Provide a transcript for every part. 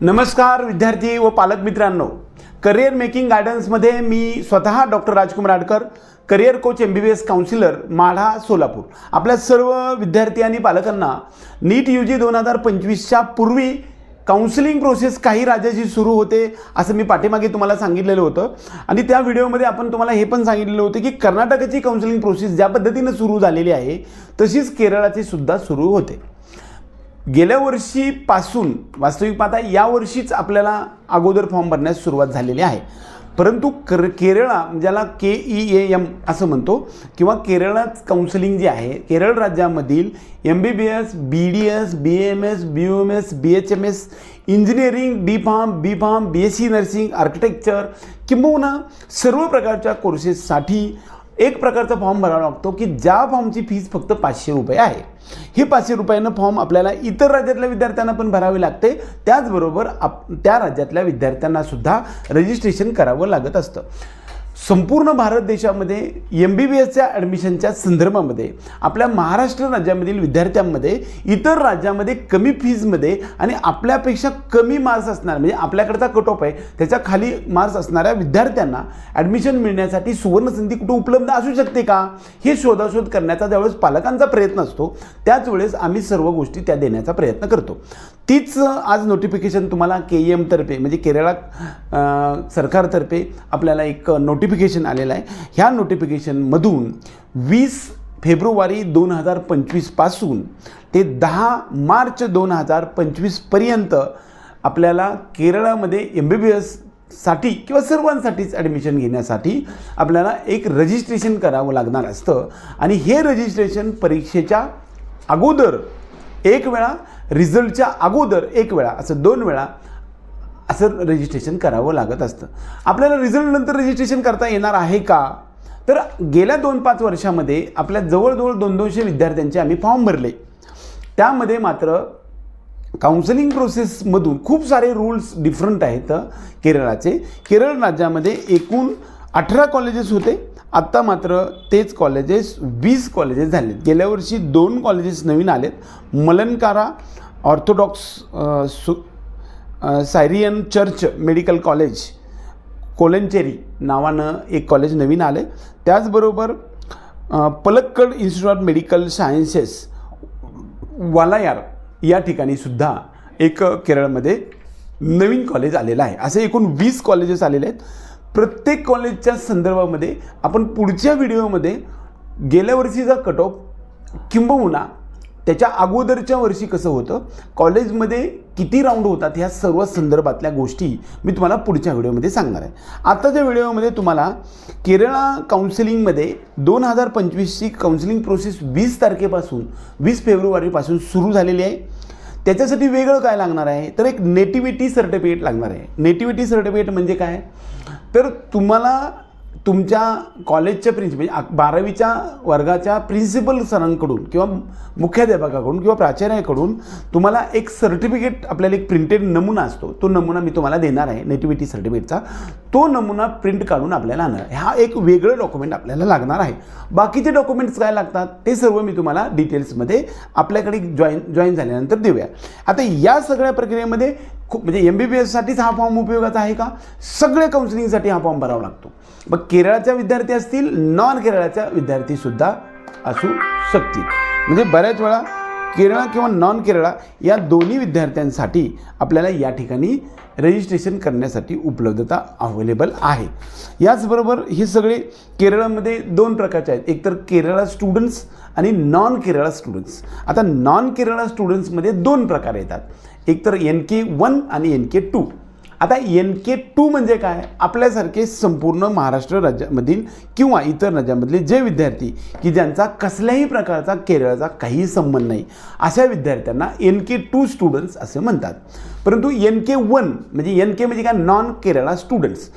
नमस्कार विद्यार्थी व पालक मित्रांनो. करिअर मेकिंग गायडन्समध्ये मी स्वतः doctor Rajkumar Adkar career coach M B B S counsellor Madha Solapur. आपल्या सर्व विद्यार्थी आणि पालकांना नीट यू जी दोन हजार पंचवीसच्या पूर्वी काउन्सिलिंग प्रोसेस काही राज्याची सुरू होते असं मी पाठीमागे तुम्हाला सांगितलेलं होतं. आणि त्या व्हिडिओमध्ये आपण तुम्हाला हे पण सांगितलेलं होतं की कर्नाटकाची काउन्सिलिंग प्रोसेस ज्या पद्धतीनं सुरू झालेली आहे तशीच केरळाची सुद्धा सुरू होते. गेल्या वर्षीपासून वास्तविक पाहता यावर्षीच आपल्याला अगोदर फॉर्म भरण्यास सुरुवात झालेली आहे. परंतु कर केरळा म्हणजे ज्याला के ई ए एम असं म्हणतो किंवा केरळात काउन्सिलिंग जे आहे केरळ राज्यामधील M B B S B D S B M S B U M S B H M S engineering B pharm B pharm B S C nursing architecture किंबहुना सर्व प्रकारच्या कोर्सेससाठी एक प्रकारचा फॉर्म भरावा लागतो की ज्या फॉर्मची फीस फक्त पाचशे रुपये आहे. ही पाचशे रुपयानं फॉर्म आपल्याला इतर राज्यातल्या विद्यार्थ्यांना पण भरावे लागते. त्याचबरोबर आप त्या राज्यातल्या विद्यार्थ्यांना सुद्धा रजिस्ट्रेशन करावं लागत असतं. संपूर्ण भारत देशामध्ये एम बी बी एसच्या ॲडमिशनच्या संदर्भामध्ये आपल्या महाराष्ट्र राज्यामधील विद्यार्थ्यांमध्ये इतर राज्यामध्ये कमी फीजमध्ये आणि आपल्यापेक्षा कमी मार्क्स असणार म्हणजे आपल्याकडचा कट ऑफ आहे त्याच्याखाली मार्क्स असणाऱ्या विद्यार्थ्यांना ॲडमिशन मिळण्यासाठी सुवर्णसंधी कुठं उपलब्ध असू शकते का? हे शोधाशोध करण्याचा ज्यावेळेस पालकांचा प्रयत्न असतो त्याच वेळेस आम्ही सर्व गोष्टी त्या देण्याचा प्रयत्न करतो. तीच आज नोटिफिकेशन तुम्हाला के ई एमतर्फे म्हणजे केरळा सरकारतर्फे आपल्याला एक नोटिफिकेशन आलेलं आहे. ह्या नोटिफिकेशनमधून वीस फेब्रुवारी दोन हजार पंचवीसपासून ते दहा मार्च दोन हजार पंचवीसपर्यंत आपल्याला केरळामध्ये एम बी बी एससाठी किंवा सर्वांसाठीच ॲडमिशन घेण्यासाठी आपल्याला एक रजिस्ट्रेशन करावं लागणार असतं. आणि हे रजिस्ट्रेशन परीक्षेच्या अगोदर एक वेळा रिझल्टच्या अगोदर एक वेळा असं दोन वेळा असं रजिस्ट्रेशन करावं लागत असतं. आपल्याला रिझल्टनंतर रजिस्ट्रेशन करता येणार आहे का? तर गेल्या दोन पाच वर्षामध्ये आपल्या जवळजवळ दोन दोनशे विद्यार्थ्यांचे आम्ही फॉर्म भरले. त्यामध्ये मात्र काउन्सिलिंग प्रोसेसमधून खूप सारे रूल्स डिफरंट आहेत केरळाचे. केरळ राज्यामध्ये एकूण अठरा कॉलेजेस होते. आत्ता मात्र तेच कॉलेजेस वीस कॉलेजेस झालेत. गेल्या वर्षी दोन कॉलेजेस नवीन आलेत. मलनकारा ऑर्थोडॉक्स सु Syrian church medical college Kolenchery नावानं एक कॉलेज नवीन आले त्याचबरोबर Palakkad institute of medical sciences Walayar या ठिकाणी सुद्धा एक केरळमध्ये नवीन कॉलेज आलेलं आहे. असे एकूण वीस कॉलेजेस आलेले आहेत. प्रत्येक कॉलेजच्या संदर्भामध्ये आपण पुढच्या व्हिडिओमध्ये गेल्या वर्षीचा कट ऑफ किंबहुना त्याच्या अगोदरच्या वर्षी कसं होतं? कॉलेजमध्ये किती राऊंड होतात ह्या सर्व संदर्भातल्या गोष्टी मी तुम्हाला पुढच्या व्हिडिओमध्ये सांगणार आहे. आत्ताच्या व्हिडिओमध्ये तुम्हाला केरळा काउन्सिलिंगमध्ये दोन हजार पंचवीसची काउन्सिलिंग प्रोसेस वीस तारखेपासून वीस फेब्रुवारीपासून सुरू झालेली आहे. त्याच्यासाठी वेगळं काय लागणार आहे? तर एक नेटिव्हिटी सर्टिफिकेट लागणार आहे. नेटिव्हिटी सर्टिफिकेट म्हणजे काय? तर तुम्हाला तुमच्या कॉलेजच्या प्रिन्सिपल म्हणजे बारावीच्या वर्गाच्या प्रिन्सिपल सरांकडून किंवा मुख्याध्यापकाकडून किंवा प्राचार्याकडून तुम्हाला एक सर्टिफिकेट आपल्याला एक प्रिंटेड नमुना असतो. तो नमुना मी तुम्हाला देणार आहे नेटिव्हिटी सर्टिफिकेटचा तो नमुना प्रिंट काढून आपल्याला आणणार आहे. हा एक वेगळं डॉक्युमेंट आपल्याला लागणार आहे. बाकीचे डॉक्युमेंट्स काय लागतात? ते सर्व मी तुम्हाला डिटेल्समध्ये आपल्याकडे जॉईन जॉईन झाल्यानंतर देऊया. आता या सगळ्या प्रक्रियेमध्ये खूप म्हणजे एम बी बी एससाठीच हा फॉर्म उपयोगाचा आहे का? सगळे काउन्सिलिंगसाठी हा फॉर्म भरावा लागतो. मग केरळाच्या विद्यार्थी असतील नॉन केरळाच्या विद्यार्थीसुद्धा असू शकतील. म्हणजे बऱ्याच वेळा केरळ किंवा नॉन केरळा या दोन्ही विद्यार्थ्यांसाठी आपल्याला या ठिकाणी रजिस्ट्रेशन करण्यासाठी उपलब्धता अवेलेबल आहे. याचबरोबर हे सगळे केरळमध्ये दोन प्रकारचे आहेत. एकतर केरळा स्टुडंट्स आणि नॉन केरळा स्टुडंट्स आता नॉन केरळा स्टुडंट्समध्ये दोन प्रकार येतात. एकतर एन के वन आणि एन के टू आता एन के टू म्हणजे काय? आपल्यासारखे संपूर्ण महाराष्ट्र राज्यामधील किंवा इतर राज्यामधले जे विद्यार्थी की ज्यांचा कसल्याही प्रकारचा केरळचा काहीही संबंध नाही अशा विद्यार्थ्यांना एन के टू स्टुडंट्स असे म्हणतात. परंतु एन के वन म्हणजे एन के म्हणजे काय? Non Kerala students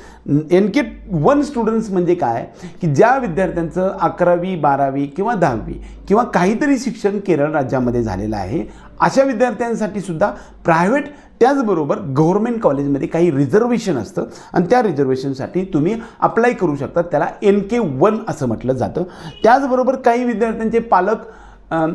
N K one students म्हणजे काय? की ज्या विद्यार्थ्यांचं अकरावी बारावी किंवा दहावी किंवा काहीतरी शिक्षण केरळ राज्यामध्ये झालेलं आहे अशा विद्यार्थ्यांसाठी सुद्धा प्रायव्हेट त्याचबरोबर गव्हर्मेंट कॉलेजमध्ये काही रिझर्वेशन असतं. आणि त्या रिझर्वेशनसाठी तुम्ही अप्लाय करू शकता. त्याला एन के वन असं म्हटलं जातं. त्याचबरोबर काही विद्यार्थ्यांचे पालक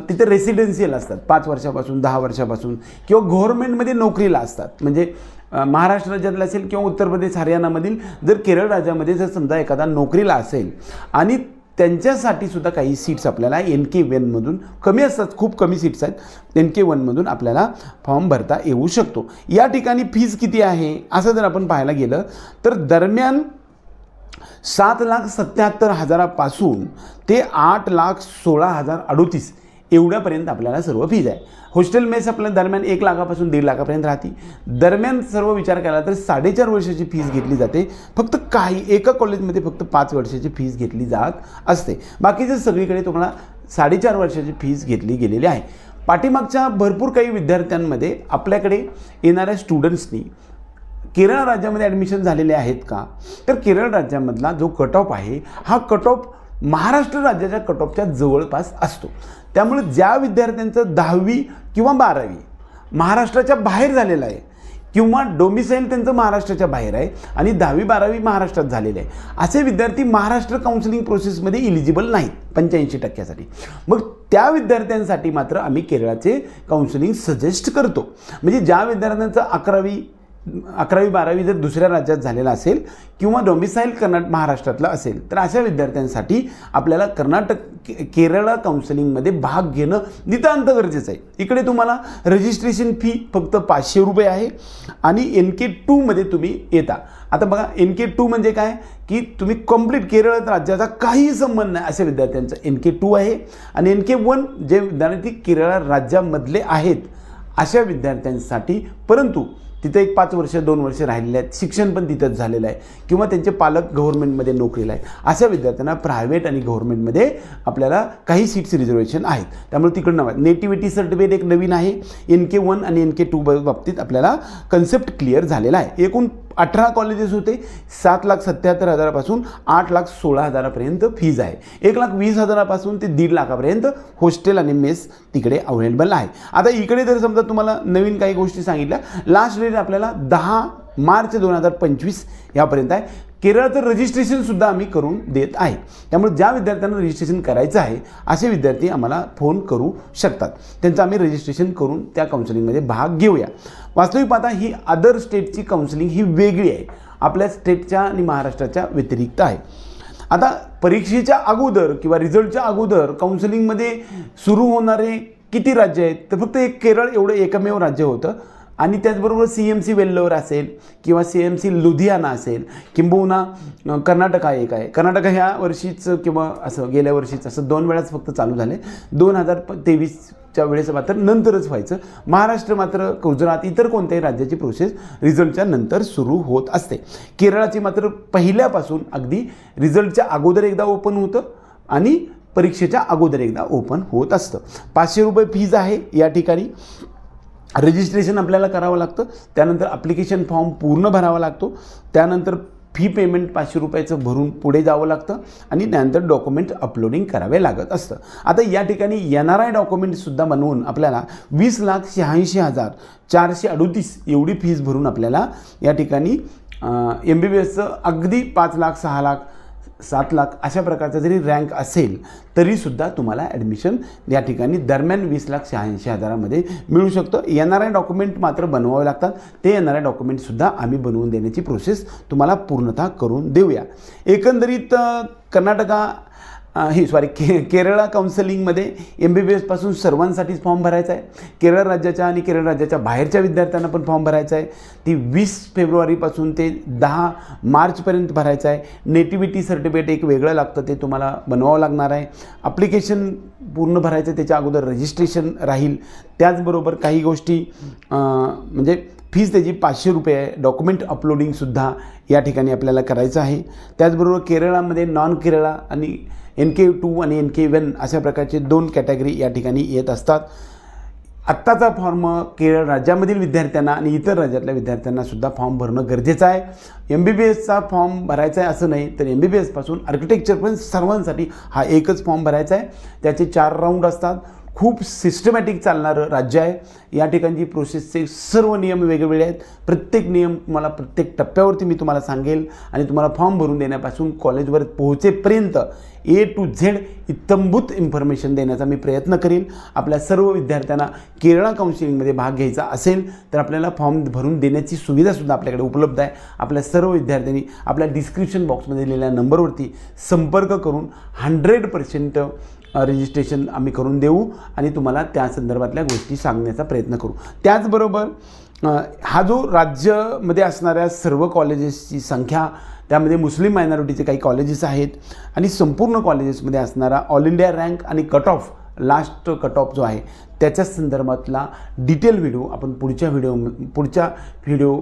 तिथे रेसिडेन्शियल असतात. पाच वर्षापासून दहा वर्षापासून किंवा गव्हर्नमेंटमध्ये नोकरीला असतात. म्हणजे महाराष्ट्र राज्यातलं असेल किंवा उत्तर प्रदेश हरियाणामधील जर केरळ राज्यामध्ये जर समजा एखादा नोकरीला असेल आणि त्यांच्यासाठी सुद्धा काही सीट्स आपल्याला एन के वनमधून कमी असतात खूप कमी सीट्स आहेत. एन के वनमधून आपल्याला फॉर्म भरता येऊ शकतो. या ठिकाणी फीज किती आहे? असं जर आपण पाहायला गेलं तर दरम्यान सात लाख सत्याहत्तर हजारापासून ते आठ लाख सोळा हजार अडोतीस एवढ्यापर्यंत आपल्याला सर्व फीज आहे. हॉस्टेल मेस आपल्या दरम्यान एक लाखापासून दीड लाखापर्यंत राहते. दरम्यान सर्व विचार केला तर साडेचार वर्षाची फीज घेतली जाते. फक्त काही एका कॉलेजमध्ये फक्त पाच वर्षाची फीज घेतली जात असते. बाकीचे सगळीकडे तुम्हाला साडेचार वर्षाची फीज घेतली गेलेली आहे. पाठीमागच्या भरपूर काही विद्यार्थ्यांमध्ये आपल्याकडे येणाऱ्या स्टुडंट्सनी केरळ राज्यामध्ये ॲडमिशन झालेले आहेत का? तर केरळ राज्यामधला जो कट ऑफ आहे हा कट ऑफ महाराष्ट्र राज्याच्या कट ऑफच्या जवळपास असतो. त्यामुळे ज्या विद्यार्थ्यांचं दहावी किंवा बारावी महाराष्ट्राच्या बाहेर झालेलं आहे किंवा डोमिसाईल त्यांचं महाराष्ट्राच्या बाहेर आहे आणि दहावी बारावी महाराष्ट्रात झालेले आहे असे विद्यार्थी महाराष्ट्र काउन्सिलिंग प्रोसेसमध्ये इलिजिबल नाहीत पंच्याऐंशी टक्क्यासाठी. मग त्या विद्यार्थ्यांसाठी मात्र आम्ही केरळाचे काउन्सिलिंग सजेस्ट करतो. म्हणजे ज्या विद्यार्थ्यांचं अकरावी अकरावी बारावी जर दुसऱ्या राज्यात झालेला असेल किंवा डोमिसाईल कर्नाटक महाराष्ट्रातला असेल तर अशा विद्यार्थ्यांसाठी आपल्याला कर्नाटक के केरळ काउन्सिलिंगमध्ये भाग घेणं नितांत गरजेचं आहे. इकडे तुम्हाला रजिस्ट्रेशन फी फक्त पाचशे रुपये आहे आणि एन के टूमध्ये तुम्ही येता. आता बघा एन के टू म्हणजे काय? की तुम्ही कंप्लीट केरळ राज्याचा काही संबंध नाही अशा विद्यार्थ्यांचं एन के टू आहे. आणि एन के वन जे विद्यार्थी केरळ राज्यामधले आहेत अशा विद्यार्थ्यांसाठी परंतु तिथं एक पाच वर्ष दोन वर्ष राहिलेले आहेत. शिक्षण पण तिथंच झालेलं आहे. किंवा त्यांचे पालक गव्हर्नमेंटमध्ये नोकरीला आहेत. अशा विद्यार्थ्यांना प्रायव्हेट आणि गव्हर्नमेंटमध्ये आपल्याला काही सीट्स रिझर्वेशन आहेत. त्यामुळे तिकडं नव्हे नेटिव्हिटी सर्टिफिकेट एक नवीन आहे. एन के वन आणि एन के टू बाबतीत आपल्याला कन्सेप्ट क्लिअर झालेला आहे. एकूण अठरा कॉलेजेस होते. सात लाख सत्याहत्तर हजारापासून आठ लाख सोळा हजारापर्यंत फीज आहे. एक लाख वीस हजारापासून ते दीड लाखापर्यंत हॉस्टेल आणि मेस तिकडे अवेलेबल आहे. आता इकडे जर समजा तुम्हाला नवीन काही गोष्टी सांगितल्या लास्ट डेट आपल्याला दहा मार्च दोन हजार पंचवीस यापर्यंत आहे. केरळचं रजिस्ट्रेशनसुद्धा आम्ही करून देत आहे. त्यामुळे ज्या विद्यार्थ्यांना रजिस्ट्रेशन करायचं आहे असे विद्यार्थी आम्हाला फोन करू शकतात. त्यांचं आम्ही रजिस्ट्रेशन करून त्या काउन्सिलिंगमध्ये भाग घेऊया. वास्तविक पाहता ही अदर स्टेटची काउन्सिलिंग ही वेगळी आहे. आपल्या स्टेटच्या आणि महाराष्ट्राच्या व्यतिरिक्त आहे. आता परीक्षेच्या अगोदर किंवा रिझल्टच्या अगोदर काउन्सिलिंगमध्ये सुरू होणारे किती राज्य आहेत? तर फक्त एक केरळ एवढं एकमेव राज्य होतं. आणि त्याचबरोबर सी एम सी वेल्लोर असेल किंवा सी एम सी लुधियाना असेल किंबहुना कर्नाटक हा एक आहे. कर्नाटक ह्या वर्षीचं किंवा असं गेल्या वर्षीचं असं दोन वेळाच फक्त चालू झाले. दोन हजार प तेवीसच्या वेळेस मात्र नंतरच व्हायचं. महाराष्ट्र मात्र गुजरात इतर कोणत्याही राज्याची प्रोसेस रिझल्टच्या नंतर सुरू होत असते. केरळाची मात्र पहिल्यापासून अगदी रिझल्टच्या अगोदर एकदा ओपन होतं आणि परीक्षेच्या अगोदर एकदा ओपन होत असतं. पाचशे रुपये फीज आहे या ठिकाणी. रजिस्ट्रेशन आपल्याला करावं लागतं. त्यानंतर ॲप्लिकेशन फॉर्म पूर्ण भरावा लागतो. त्यानंतर फी पेमेंट पाचशे रुपयाचं भरून पुढे जावं लागतं आणि त्यानंतर डॉक्युमेंट अपलोडिंग करावे लागत असतं. आता या ठिकाणी एन आर आय डॉक्युमेंटसुद्धा बनवून आपल्याला वीस लाख शहाऐंशी हजार चारशे अडोतीस एवढी फीज भरून आपल्याला या ठिकाणी एम बी बी एसचं अगदी पाच लाख सहा लाख सात लाख अशा प्रकारचा जरी रँक असेल तरीसुद्धा तुम्हाला ॲडमिशन या ठिकाणी दरम्यान वीस लाख शहाऐंशी हजारामध्ये मिळू शकतं. येणार आहे डॉक्युमेंट मात्र बनवावे लागतात. ते एन डॉक्युमेंटसुद्धा आम्ही बनवून देण्याची प्रोसेस तुम्हाला पूर्णतः करून देऊया. एकंदरीत कर्नाटका हे सॉरी के केरळा काउन्सिलिंगमध्ये एम बी बी एसपासून सर्वांसाठीच फॉर्म भरायचा आहे. केरळ राज्याच्या आणि केरळ राज्याच्या बाहेरच्या विद्यार्थ्यांना पण फॉर्म भरायचा आहे. ती वीस फेब्रुवारीपासून ते दहा मार्चपर्यंत भरायचं आहे. नेटिव्हिटी सर्टिफिकेट एक वेगळं लागतं ते तुम्हाला बनवावं लागणार आहे. ॲप्लिकेशन पूर्ण भरायचं आहे, त्याच्या अगोदर रजिस्ट्रेशन राहील. त्याचबरोबर काही गोष्टी म्हणजे फीज त्याची पाचशे रुपये आहे. डॉक्युमेंट अपलोडिंगसुद्धा या ठिकाणी आपल्याला करायचं आहे. त्याचबरोबर केरळामध्ये नॉन केरळा आणि एन के टू आणि एन के वन अशा प्रकारचे दोन कॅटेगरी या ठिकाणी येत असतात. आत्ताचा फॉर्म केरळ राज्यामधील विद्यार्थ्यांना आणि इतर राज्यातल्या विद्यार्थ्यांनासुद्धा फॉर्म भरणं गरजेचं आहे. एम बी बी एसचा फॉर्म भरायचा आहे असं नाही तर एम बी बी एसपासून आर्किटेक्चर पण सर्वांसाठी हा एकच फॉर्म भरायचा आहे. त्याचे चार राऊंड असतात. खूप सिस्टमॅटिक चालणारं राज्य आहे. या ठिकाणची प्रोसेसचे सर्व नियम वेगवेगळे आहेत. प्रत्येक नियम तुम्हाला प्रत्येक टप्प्यावरती मी तुम्हाला सांगेल आणि तुम्हाला फॉर्म भरून देण्यापासून कॉलेजवर पोहोचेपर्यंत ए टू झेड इत्तंभूत इन्फॉर्मेशन देण्याचा मी प्रयत्न करेल आपल्या सर्व विद्यार्थ्यांना केरळा काउन्सिलिंगमध्ये भाग घ्यायचा असेल तर आपल्याला फॉर्म भरून देण्याची सुविधासुद्धा आपल्याकडे उपलब्ध आहे. आपल्या सर्व विद्यार्थ्यांनी आपल्या डिस्क्रिप्शन बॉक्समध्ये दिलेल्या नंबरवरती संपर्क करून हंड्रेड पर्सेंट रजिस्ट्रेशन आम्ही करून देऊ आणि तुम्हाला त्या संदर्भातल्या गोष्टी सांगण्याचा प्रयत्न करू. त्याचबरोबर हा जो राज्यामध्ये असणाऱ्या सर्व कॉलेजेसची संख्या त्यामध्ये मुस्लिम मायनॉरिटीचे काही कॉलेजेस आहेत आणि संपूर्ण कॉलेजेसमध्ये असणारा ऑल इंडिया रँक आणि cut off last cut off जो आहे त्याच्या संदर्भातला डिटेल व्हिडिओ आपण पुढच्या व्हिडिओ पुढच्या व्हिडिओ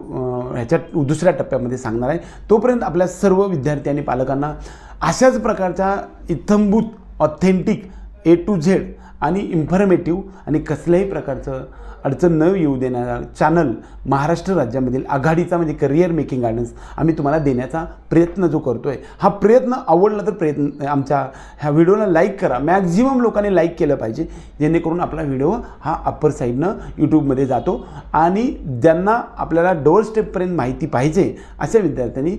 ह्याच्या दुसऱ्या टप्प्यामध्ये सांगणार आहे. तोपर्यंत आपल्या सर्व विद्यार्थी आणि पालकांना अशाच प्रकारच्या इत्थंभूत ऑथेंटिक ए टू झेड आणि इन्फॉर्मेटिव्ह आणि कसल्याही प्रकारचं अडचण न येऊ देणारा चॅनल महाराष्ट्र राज्यामधील आघाडीचा म्हणजे करिअर मेकिंग गायडन्स आम्ही तुम्हाला देण्याचा प्रयत्न जो करतो आहे हा प्रयत्न आवडला तर प्रयत्न आमच्या ह्या व्हिडिओला लाईक करा. मॅक्झिमम लोकांनी लाईक केलं पाहिजे. जेणेकरून आपला व्हिडिओ हा अप्पर साईडनं यूट्यूबमध्ये जातो. आणि ज्यांना आपल्याला डोअर स्टेपपर्यंत माहिती पाहिजे अशा विद्यार्थ्यांनी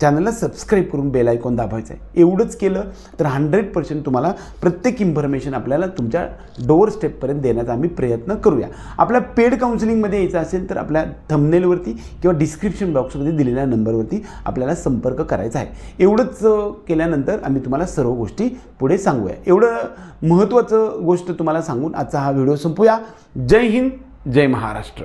चॅनलला सबस्क्राईब करून बेल आयकॉन दाबायचं आहे एवढंच केलं तर हंड्रेड पर्सेंट तुम्हाला प्रत्येक इन्फॉर्मेशन आपल्याला तुमच्या डोअर स्टेपपर्यंत देण्याचा आम्ही प्रयत्न करूया. आपल्या पेड काउन्सिलिंगमध्ये यायचं असेल तर आपल्या थंबनेलवरती किंवा डिस्क्रिप्शन बॉक्समध्ये दिलेल्या नंबरवरती आपल्याला संपर्क करायचा आहे. एवढंच केल्यानंतर आम्ही तुम्हाला सर्व गोष्टी पुढे सांगूया. एवढं महत्त्वाचं गोष्ट तुम्हाला सांगून आजचा हा व्हिडिओ संपूया. जय हिंद जय महाराष्ट्र.